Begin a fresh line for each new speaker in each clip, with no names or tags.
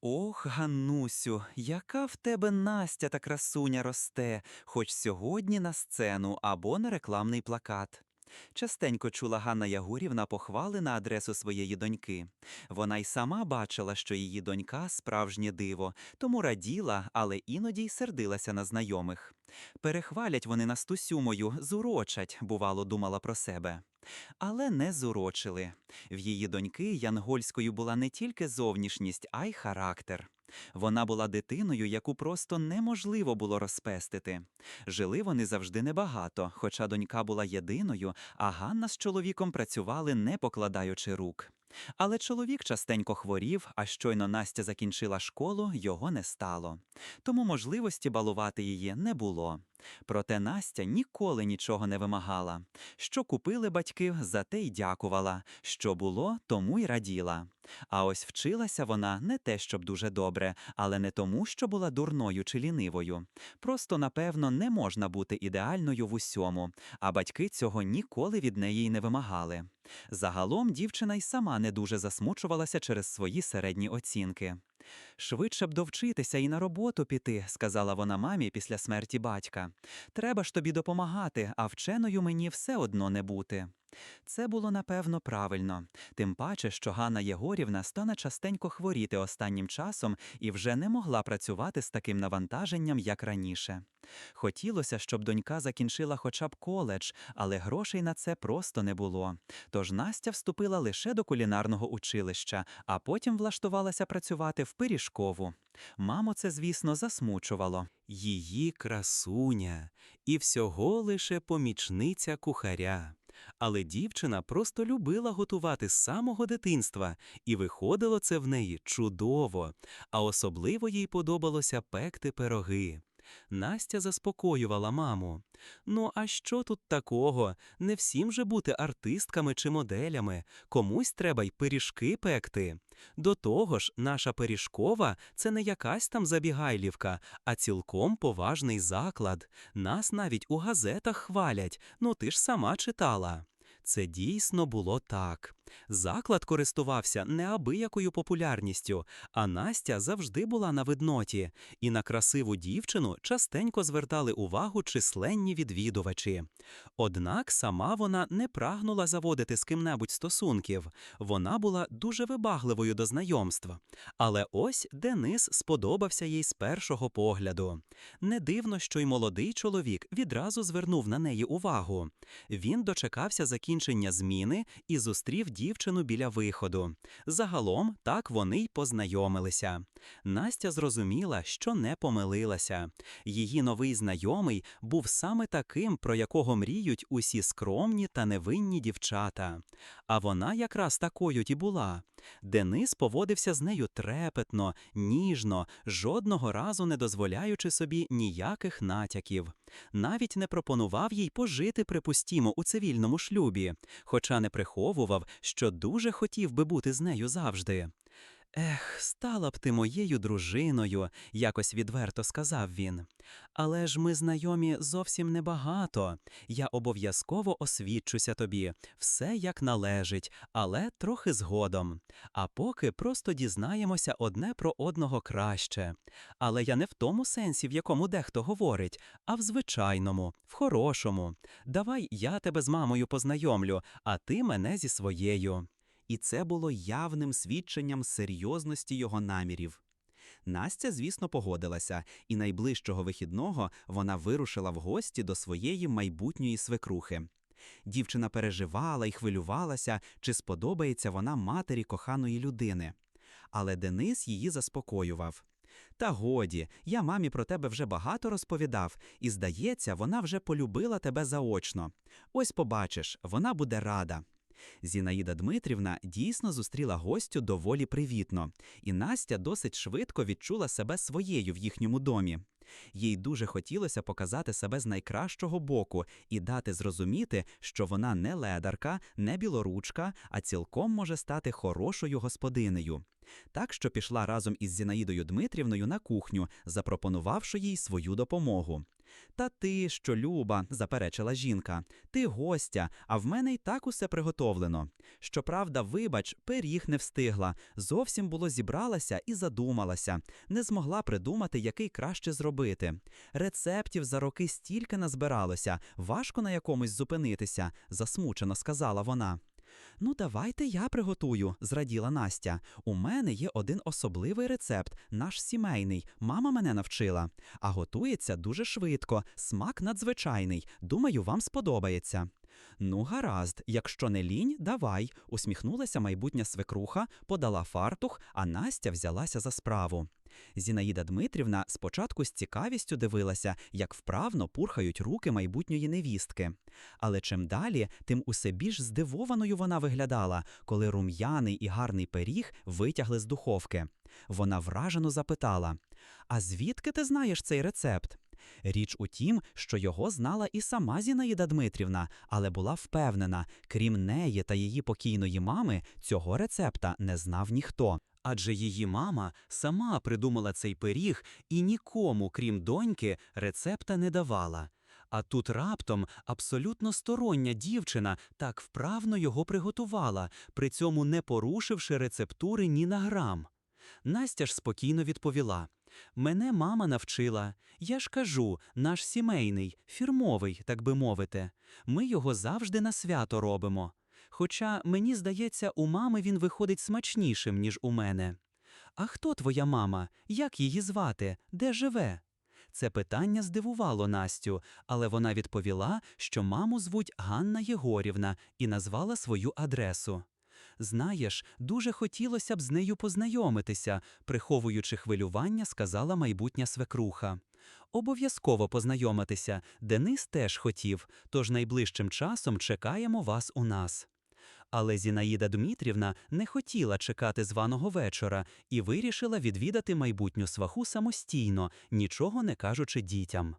Ох, Ганнусю, яка в тебе Настя та красуня росте, хоч сьогодні на сцену або на рекламний плакат. Частенько чула Ганна Ягурівна похвали на адресу своєї доньки. Вона й сама бачила, що її донька справжнє диво, тому раділа, але іноді й сердилася на знайомих. Перехвалять вони Настусю мою, зурочать, бувало, думала про себе. Але не зурочили. В її доньки Янгольською була не тільки зовнішність, а й характер. Вона була дитиною, яку просто неможливо було розпестити. Жили вони завжди небагато, хоча донька була єдиною, а Ганна з чоловіком працювали, не покладаючи рук. Але чоловік частенько хворів, а щойно Настя закінчила школу, його не стало. Тому можливості балувати її не було. Проте Настя ніколи нічого не вимагала. Що купили батьки, за те й дякувала. Що було, тому й раділа. А ось вчилася вона не те, щоб дуже добре, але не тому, що була дурною чи лінивою. Просто, напевно, не можна бути ідеальною в усьому, а батьки цього ніколи від неї й не вимагали. Загалом дівчина й сама не дуже засмучувалася через свої середні оцінки. Швидше б довчитися і на роботу піти, сказала вона мамі після смерті батька. Треба ж тобі допомагати, а вченою мені все одно не бути. Це було напевно правильно, тим паче, що Ганна Єгорівна стане частенько хворіти останнім часом і вже не могла працювати з таким навантаженням, як раніше. Хотілося, щоб донька закінчила хоча б коледж, але грошей на це просто не було. Тож Настя вступила лише до кулінарного училища, а потім влаштувалася працювати в пиріжкову. Маму це, звісно, засмучувало.
Її красуня і всього лише помічниця кухаря. Але дівчина просто любила готувати з самого дитинства, і виходило це в неї чудово, а особливо їй подобалося пекти пироги. Настя заспокоювала маму. Ну, а що тут такого? Не всім же бути артистками чи моделями, комусь треба й пиріжки пекти. До того ж, наша пиріжкова це не якась там забігайлівка, а цілком поважний заклад. Нас навіть у газетах хвалять, ну ти ж сама читала. Це дійсно було так. Заклад користувався неабиякою популярністю, а Настя завжди була на видноті, і на красиву дівчину частенько звертали увагу численні відвідувачі. Однак сама вона не прагнула заводити з ким-небудь стосунків, вона була дуже вибагливою до знайомства. Але ось Денис сподобався їй з першого погляду. Не дивно, що й молодий чоловік відразу звернув на неї увагу. Він дочекався закінчення зміни і зустрів дівчину біля виходу. Загалом так вони й познайомилися. Настя зрозуміла, що не помилилася. Її новий знайомий був саме таким, про якого мріють усі скромні та невинні дівчата. А вона якраз такою і була. Денис поводився з нею трепетно, ніжно, жодного разу не дозволяючи собі ніяких натяків. Навіть не пропонував їй пожити, припустімо, у цивільному шлюбі, хоча не приховував, що дуже хотів би бути з нею завжди. Ех, стала б ти моєю дружиною, якось відверто сказав він. Але ж ми знайомі зовсім небагато. Я обов'язково освідчуся тобі, все як належить, але трохи згодом. А поки просто дізнаємося одне про одного краще. Але я не в тому сенсі, в якому дехто говорить, а в звичайному, в хорошому. Давай я тебе з мамою познайомлю, а ти мене зі своєю
і це було явним свідченням серйозності його намірів. Настя, звісно, погодилася, і найближчого вихідного вона вирушила в гості до своєї майбутньої свекрухи. Дівчина переживала і хвилювалася, чи сподобається вона матері коханої людини. Але Денис її заспокоював. Та годі, я мамі про тебе вже багато розповідав, і, здається, вона вже полюбила тебе заочно. Ось побачиш, вона буде рада. Зінаїда Дмитрівна дійсно зустріла гостю доволі привітно, і Настя досить швидко відчула себе своєю в їхньому домі. Їй дуже хотілося показати себе з найкращого боку і дати зрозуміти, що вона не ледарка, не білоручка, а цілком може стати хорошою господинею. Так що пішла разом із Зінаїдою Дмитрівною на кухню, запропонувавши їй свою допомогу. Та ти, що люба, заперечила жінка, ти гостя, а в мене й так усе приготовлено. Щоправда, вибач, пиріг не встигла, зовсім було зібралася і задумалася, не змогла придумати, який краще зробити. Рецептів за роки стільки назбиралося, важко на якомусь зупинитися, засмучено сказала вона. Ну, давайте я приготую, зраділа Настя. У мене є один особливий рецепт, наш сімейний. Мама мене навчила. А готується дуже швидко, смак надзвичайний. Думаю, вам сподобається. Ну, гаразд, якщо не лінь, давай, усміхнулася майбутня свекруха, подала фартух, а Настя взялася за справу. Зінаїда Дмитрівна спочатку з цікавістю дивилася, як вправно пурхають руки майбутньої невістки. Але чим далі, тим усе більш здивованою вона виглядала, коли рум'яний і гарний пиріг витягли з духовки. Вона вражено запитала: А звідки ти знаєш цей рецепт? Річ у тім, що його знала і сама Зінаїда Дмитрівна, але була впевнена, крім неї та її покійної мами, цього рецепта не знав ніхто.
Адже її мама сама придумала цей пиріг і нікому, крім доньки, рецепта не давала. А тут раптом абсолютно стороння дівчина так вправно його приготувала, при цьому не порушивши рецептури ні на грам. Настя ж спокійно відповіла: Мене мама навчила. Я ж кажу, наш сімейний, фірмовий, так би мовити. Ми його завжди на свято робимо. Хоча, мені здається, у мами він виходить смачнішим, ніж у мене. А хто твоя мама? Як її звати? Де живе? Це питання здивувало Настю, але вона відповіла, що маму звуть Ганна Єгорівна і назвала свою адресу. Знаєш, дуже хотілося б з нею познайомитися, приховуючи хвилювання, сказала майбутня свекруха. Обов'язково познайомитися. Денис теж хотів, тож найближчим часом чекаємо вас у нас. Але Зінаїда Дмитрівна не хотіла чекати званого вечора і вирішила відвідати майбутню сваху самостійно, нічого не кажучи дітям.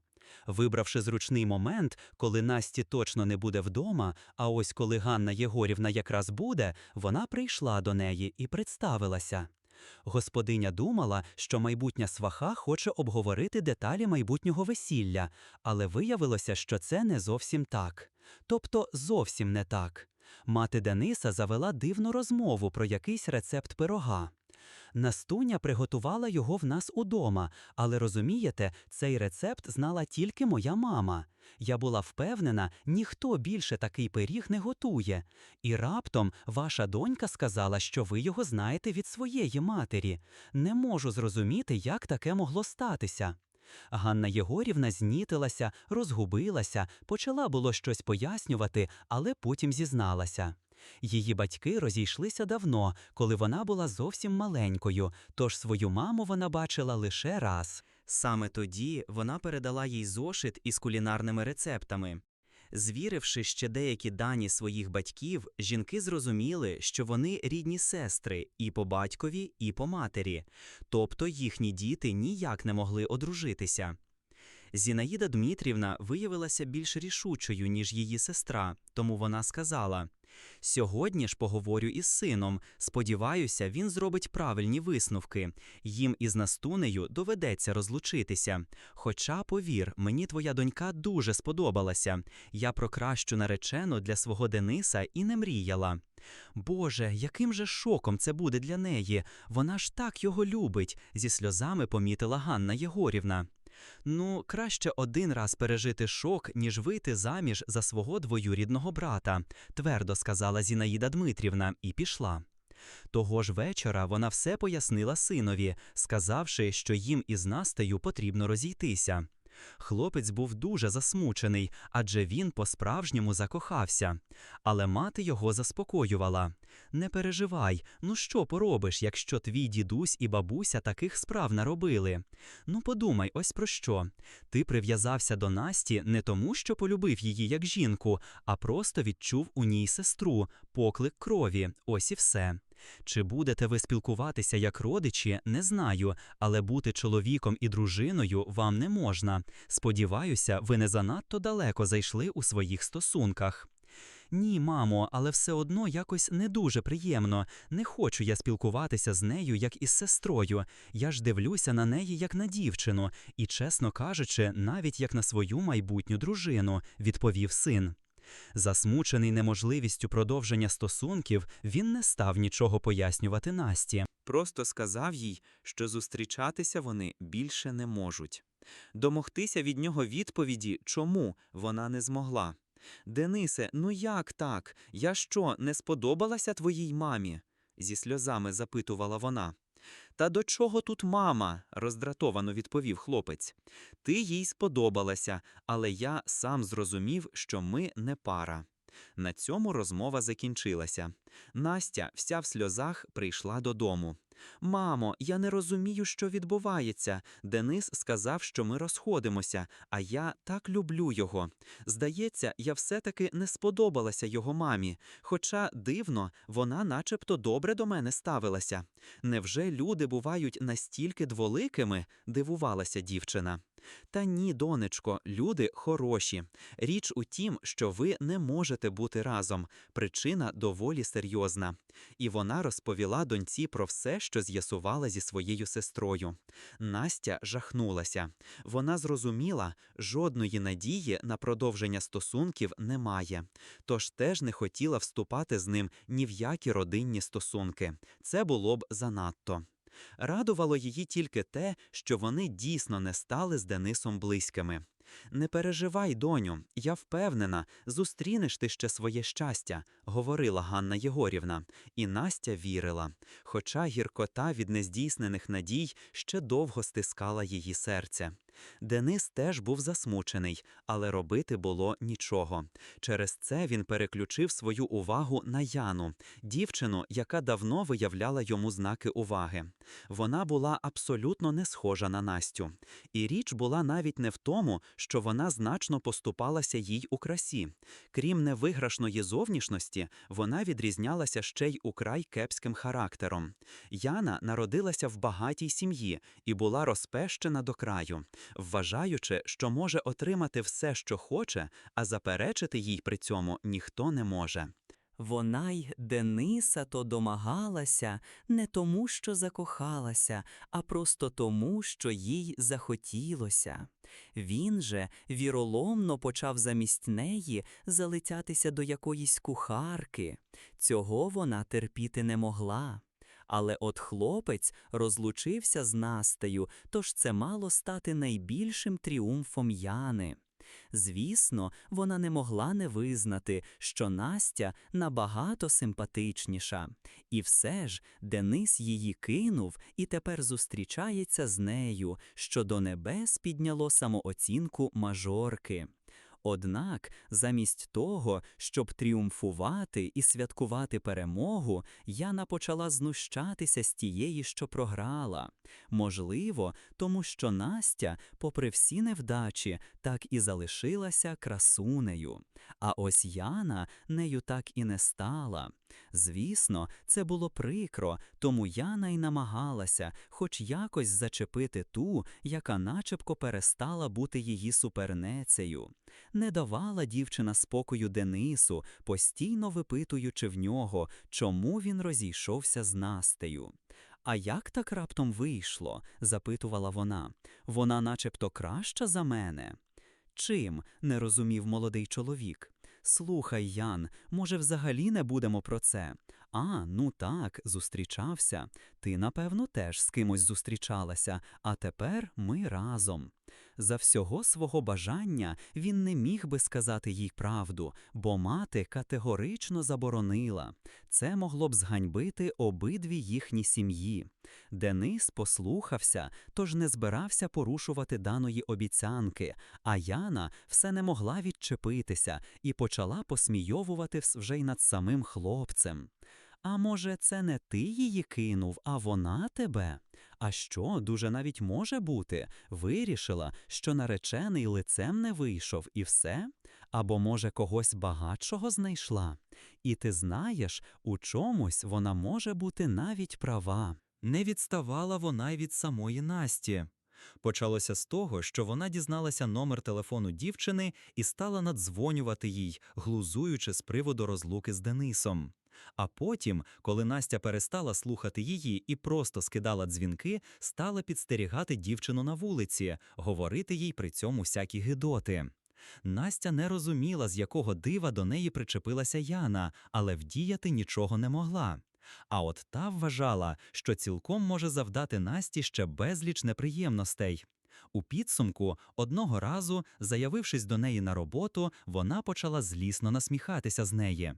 Вибравши зручний момент, коли Насті точно не буде вдома, а ось коли Ганна Єгорівна якраз буде, вона прийшла до неї і представилася. Господиня думала, що майбутня сваха хоче обговорити деталі майбутнього весілля, але виявилося, що це не зовсім так. Тобто зовсім не так. Мати Дениса завела дивну розмову про якийсь рецепт пирога. Настуня приготувала його в нас удома, але розумієте, цей рецепт знала тільки моя мама. Я була впевнена, ніхто більше такий пиріг не готує. І раптом ваша донька сказала, що ви його знаєте від своєї матері. Не можу зрозуміти, як таке могло статися. Ганна Єгорівна знітилася, розгубилася, почала було щось пояснювати, але потім зізналася. Її батьки розійшлися давно, коли вона була зовсім маленькою, тож свою маму вона бачила лише раз.
Саме тоді вона передала їй зошит із кулінарними рецептами. Звіривши ще деякі дані своїх батьків, жінки зрозуміли, що вони рідні сестри і по батькові, і по матері, тобто їхні діти ніяк не могли одружитися. Зінаїда Дмитрівна виявилася більш рішучою, ніж її сестра, тому вона сказала: Сьогодні ж поговорю із сином. Сподіваюся, він зробить правильні висновки. Їм із Настунею доведеться розлучитися. Хоча, повір, мені твоя донька дуже сподобалася. Я про кращу наречену для свого Дениса і не мріяла. Боже, яким же шоком це буде для неї? Вона ж так його любить, зі сльозами помітила Ганна Єгорівна. Ну, краще один раз пережити шок, ніж вийти заміж за свого двоюрідного брата, твердо сказала Зінаїда Дмитрівна і пішла. Того ж вечора вона все пояснила синові, сказавши, що їм із Настею потрібно розійтися. Хлопець був дуже засмучений, адже він по-справжньому закохався. Але мати його заспокоювала: Не переживай, ну що поробиш, якщо твій дідусь і бабуся таких справ наробили? Ну подумай, ось про що. Ти прив'язався до Насті не тому, що полюбив її як жінку, а просто відчув у ній сестру, поклик крові, ось і все. Чи будете ви спілкуватися як родичі, не знаю, але бути чоловіком і дружиною вам не можна. Сподіваюся, ви не занадто далеко зайшли у своїх стосунках.
Ні, мамо, але все одно якось не дуже приємно. Не хочу я спілкуватися з нею, як із сестрою. Я ж дивлюся на неї як на дівчину, і, чесно кажучи, навіть як на свою майбутню дружину, відповів син. Засмучений неможливістю продовження стосунків, він не став нічого пояснювати Насті.
Просто сказав їй, що зустрічатися вони більше не можуть. Домогтися від нього відповіді, чому вона не змогла. Денисе, ну як так? Я що, не сподобалася твоїй мамі? зі сльозами запитувала вона. Та до чого тут мама? роздратовано відповів хлопець. Ти їй сподобалася, але я сам зрозумів, що ми не пара. На цьому розмова закінчилася. Настя, вся в сльозах, прийшла додому. Мамо, я не розумію, що відбувається. Денис сказав, що ми розходимося, а я так люблю його. Здається, я все-таки не сподобалася його мамі, хоча дивно, вона начебто добре до мене ставилася. Невже люди бувають настільки дволикими? дивувалася дівчина. Та ні, донечко, люди хороші. Річ у тім, що ви не можете бути разом. Причина доволі серйозна. І вона розповіла доньці про все, що з'ясувала зі своєю сестрою. Настя жахнулася. Вона зрозуміла, жодної надії на продовження стосунків немає, тож теж не хотіла вступати з ним ні в які родинні стосунки. Це було б занадто. Радувало її тільки те, що вони дійсно не стали з Денисом близькими. Не переживай, доню, я впевнена, зустрінеш ти ще своє щастя, говорила Ганна Єгорівна, і Настя вірила, хоча гіркота від нездійснених надій ще довго стискала її серце. Денис теж був засмучений, але робити було нічого. Через це він переключив свою увагу на Яну, дівчину, яка давно виявляла йому знаки уваги. Вона була абсолютно не схожа на Настю. І річ була навіть не в тому, що вона значно поступалася їй у красі. Крім невиграшної зовнішності, вона відрізнялася ще й украй кепським характером. Яна народилася в багатій сім'ї і була розпещена до краю, вважаючи, що може отримати все, що хоче, а заперечити їй при цьому ніхто не може.
Вона й Дениса то домагалася не тому, що закохалася, а просто тому, що їй захотілося. Він же віроломно почав замість неї залицятися до якоїсь кухарки. Цього вона терпіти не могла. Але от хлопець розлучився з Настею, тож це мало стати найбільшим тріумфом Яни. Звісно, вона не могла не визнати, що Настя набагато симпатичніша. І все ж Денис її кинув і тепер зустрічається з нею, що до небес підняло самооцінку мажорки. Однак, замість того, щоб тріумфувати і святкувати перемогу, Яна почала знущатися з тієї, що програла. Можливо, тому що Настя, попри всі невдачі, так і залишилася красунею. А ось Яна нею так і не стала. Звісно, це було прикро, тому Яна й намагалася хоч якось зачепити ту, яка начебко перестала бути її супернецею. Не давала дівчина спокою Денису, постійно випитуючи в нього, чому він розійшовся з Настею. А як так раптом вийшло? запитувала вона. Вона начебто краща за мене. Чим? не розумів молодий чоловік. Слухай, Ян, може, взагалі не будемо про це. А, ну так, зустрічався. Ти, напевно, теж з кимось зустрічалася, а тепер ми разом. За всього свого бажання він не міг би сказати їй правду, бо мати категорично заборонила. Це могло б зганьбити обидві їхні сім'ї. Денис послухався, тож не збирався порушувати даної обіцянки, а Яна все не могла відчепитися і почала посмійовувати вже й над самим хлопцем. А може, це не ти її кинув, а вона тебе? А що, дуже навіть може бути? Вирішила, що наречений лицем не вийшов і все? Або, може, когось багатшого знайшла? І ти знаєш, у чомусь вона може бути навіть права.
Не відставала вона й від самої Насті. Почалося з того, що вона дізналася номер телефону дівчини і стала надзвонювати їй, глузуючи з приводу розлуки з Денисом. А потім, коли Настя перестала слухати її і просто скидала дзвінки, стала підстерігати дівчину на вулиці, говорити їй при цьому всякі гидоти. Настя не розуміла, з якого дива до неї причепилася Яна, але вдіяти нічого не могла. А от та вважала, що цілком може завдати Насті ще безліч неприємностей. У підсумку, одного разу, заявившись до неї на роботу, вона почала злісно насміхатися з неї.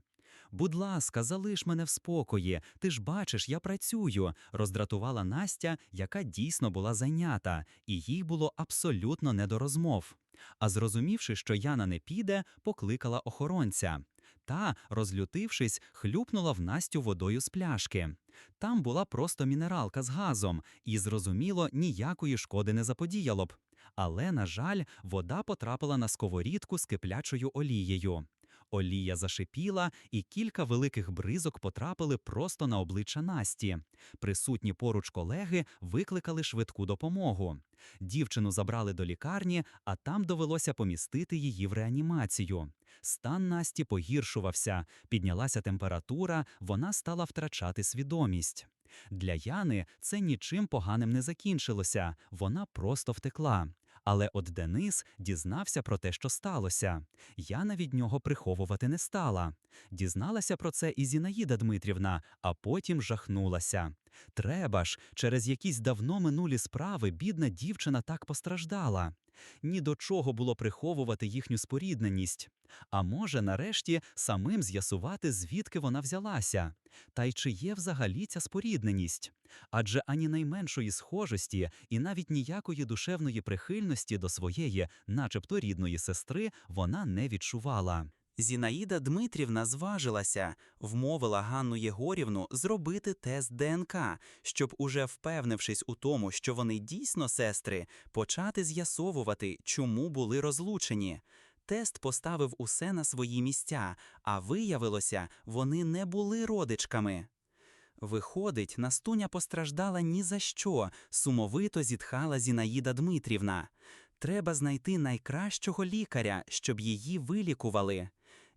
Будь ласка, залиш мене в спокої, ти ж бачиш, я працюю, роздратувала Настя, яка дійсно була зайнята, і їй було абсолютно не до розмов. А зрозумівши, що Яна не піде, покликала охоронця. Та, розлютившись, хлюпнула в Настю водою з пляшки. Там була просто мінералка з газом, і, зрозуміло, ніякої шкоди не заподіяло б. Але, на жаль, вода потрапила на сковорідку з киплячою олією. Олія зашипіла, і кілька великих бризок потрапили просто на обличчя Насті. Присутні поруч колеги викликали швидку допомогу. Дівчину забрали до лікарні, а там довелося помістити її в реанімацію. Стан Насті погіршувався, піднялася температура, вона стала втрачати свідомість. Для Яни це нічим поганим не закінчилося, вона просто втекла. Але от Денис дізнався про те, що сталося. Яна від нього приховувати не стала. Дізналася про це і Зінаїда Дмитрівна, а потім жахнулася. Треба ж, через якісь давно минулі справи бідна дівчина так постраждала. Ні до чого було приховувати їхню спорідненість. А може, нарешті, самим з'ясувати, звідки вона взялася. Та й чи є взагалі ця спорідненість? Адже ані найменшої схожості і навіть ніякої душевної прихильності до своєї, начебто рідної сестри, вона не відчувала.
Зінаїда Дмитрівна зважилася, вмовила Ганну Єгорівну зробити тест ДНК, щоб, уже впевнившись у тому, що вони дійсно сестри, почати з'ясовувати, чому були розлучені. Тест поставив усе на свої місця, а виявилося, вони не були родичками. Виходить, Настуня постраждала ні за що, сумовито зітхала Зінаїда Дмитрівна. Треба знайти найкращого лікаря, щоб її вилікували.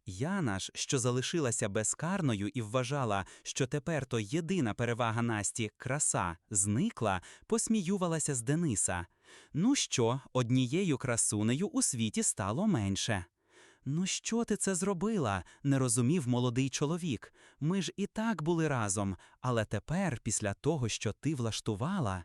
Яна ж, що залишилася безкарною і вважала, що тепер то єдина перевага Насті краса зникла, посміювалася з Дениса. Ну що, однією красунею у світі стало менше. Ну, що ти це зробила? не розумів молодий чоловік. Ми ж і так були разом, але тепер, після того, що ти влаштувала.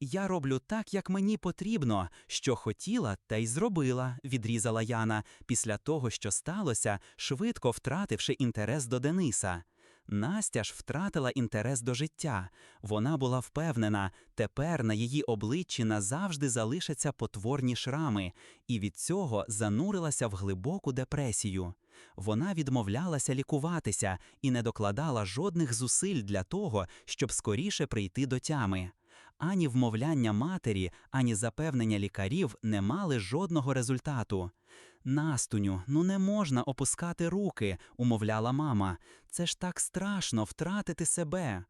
Я роблю так, як мені потрібно, що хотіла, та й зробила, відрізала Яна, після того, що сталося, швидко втративши інтерес до Дениса. Настя ж втратила інтерес до життя. Вона була впевнена, тепер на її обличчі назавжди залишаться потворні шрами, і від цього занурилася в глибоку депресію. Вона відмовлялася лікуватися і не докладала жодних зусиль для того, щоб скоріше прийти до тями. Ані вмовляння матері, ані запевнення лікарів не мали жодного результату. Настуню, ну не можна опускати руки, умовляла мама. Це ж так страшно втратити себе.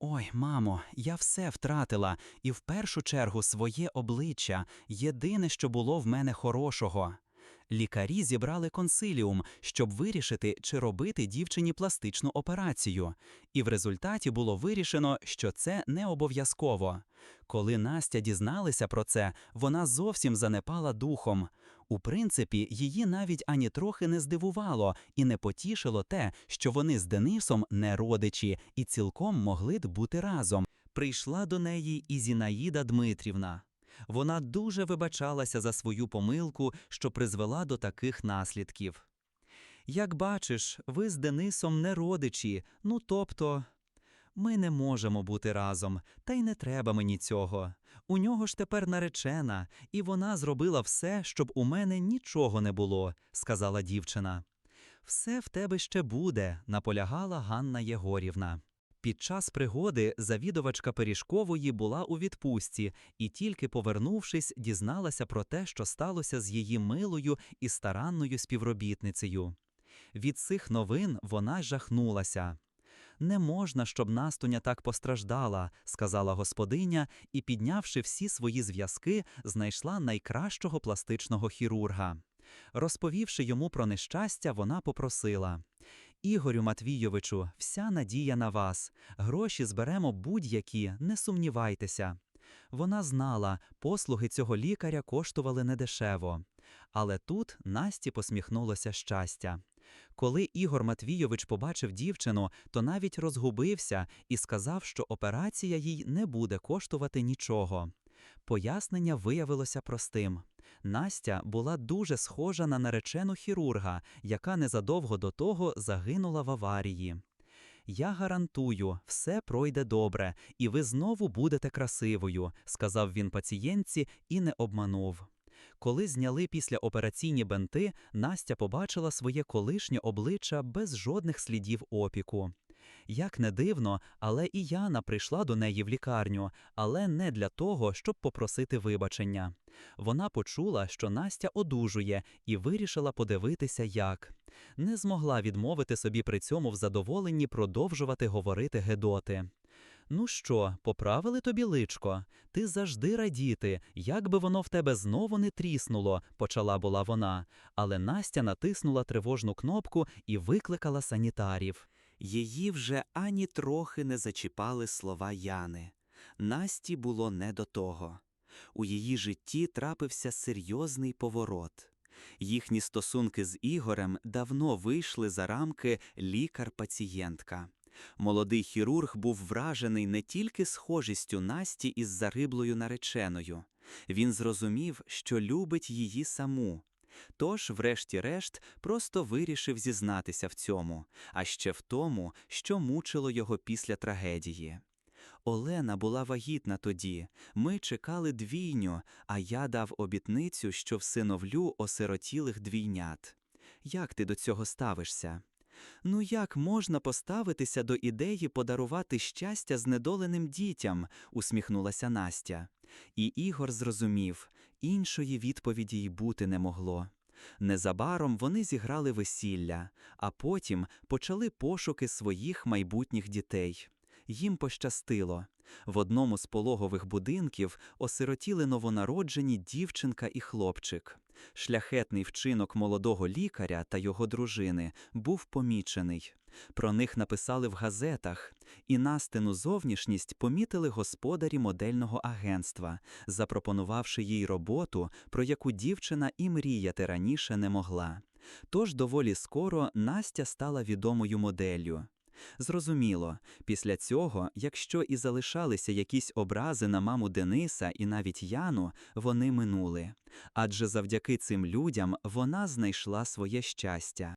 Ой, мамо, я все втратила, і в першу чергу своє обличчя єдине, що було в мене хорошого. Лікарі зібрали консиліум, щоб вирішити, чи робити дівчині пластичну операцію, і в результаті було вирішено, що це не обов'язково. Коли Настя дізналася про це, вона зовсім занепала духом. У принципі, її навіть ані трохи не здивувало і не потішило те, що вони з Денисом не родичі і цілком могли б бути разом.
Прийшла до неї і Зінаїда Дмитрівна. Вона дуже вибачалася за свою помилку, що призвела до таких наслідків. Як бачиш, ви з Денисом не родичі, ну тобто. Ми не можемо бути разом, та й не треба мені цього. У нього ж тепер наречена, і вона зробила все, щоб у мене нічого не було, сказала дівчина. Все в тебе ще буде, наполягала Ганна Єгорівна. Під час пригоди завідувачка Пиріжкової була у відпустці і, тільки повернувшись, дізналася про те, що сталося з її милою і старанною співробітницею. Від цих новин вона жахнулася. Не можна, щоб Настуня так постраждала, сказала господиня і, піднявши всі свої зв'язки, знайшла найкращого пластичного хірурга. Розповівши йому про нещастя, вона попросила Ігорю Матвійовичу, вся надія на вас. Гроші зберемо будь-які, не сумнівайтеся. Вона знала, послуги цього лікаря коштували недешево. Але тут Насті посміхнулося щастя. Коли Ігор Матвійович побачив дівчину, то навіть розгубився і сказав, що операція їй не буде коштувати нічого. Пояснення виявилося простим. Настя була дуже схожа на наречену хірурга, яка незадовго до того загинула в аварії. Я гарантую, все пройде добре, і ви знову будете красивою, сказав він пацієнтці і не обманув. Коли зняли післяопераційні бенти, Настя побачила своє колишнє обличчя без жодних слідів опіку. Як не дивно, але і Яна прийшла до неї в лікарню, але не для того, щоб попросити вибачення. Вона почула, що Настя одужує, і вирішила подивитися, як. Не змогла відмовити собі при цьому в задоволенні продовжувати говорити Гедоти. Ну що, поправили тобі личко? Ти завжди радіти, як би воно в тебе знову не тріснуло, почала була вона, але Настя натиснула тривожну кнопку і викликала санітарів.
Її вже ані трохи не зачіпали слова Яни. Насті було не до того. У її житті трапився серйозний поворот. Їхні стосунки з Ігорем давно вийшли за рамки лікар-пацієнтка. Молодий хірург був вражений не тільки схожістю Насті із зариблою нареченою. Він зрозумів, що любить її саму. Тож, врешті-решт, просто вирішив зізнатися в цьому, а ще в тому, що мучило його після трагедії. Олена була вагітна тоді. Ми чекали двійню, а я дав обітницю, що всиновлю осиротілих двійнят. Як ти до цього ставишся? Ну як можна поставитися до ідеї подарувати щастя знедоленим дітям? усміхнулася Настя. І Ігор зрозумів, іншої відповіді й бути не могло. Незабаром вони зіграли весілля, а потім почали пошуки своїх майбутніх дітей. Їм пощастило. В одному з пологових будинків осиротіли новонароджені дівчинка і хлопчик. Шляхетний вчинок молодого лікаря та його дружини був помічений. Про них написали в газетах, і Настину зовнішність помітили господарі модельного агентства, запропонувавши їй роботу, про яку дівчина і мріяти раніше не могла. Тож доволі скоро Настя стала відомою моделлю. Зрозуміло, після цього, якщо і залишалися якісь образи на маму Дениса і навіть Яну, вони минули. Адже завдяки цим людям вона знайшла своє щастя.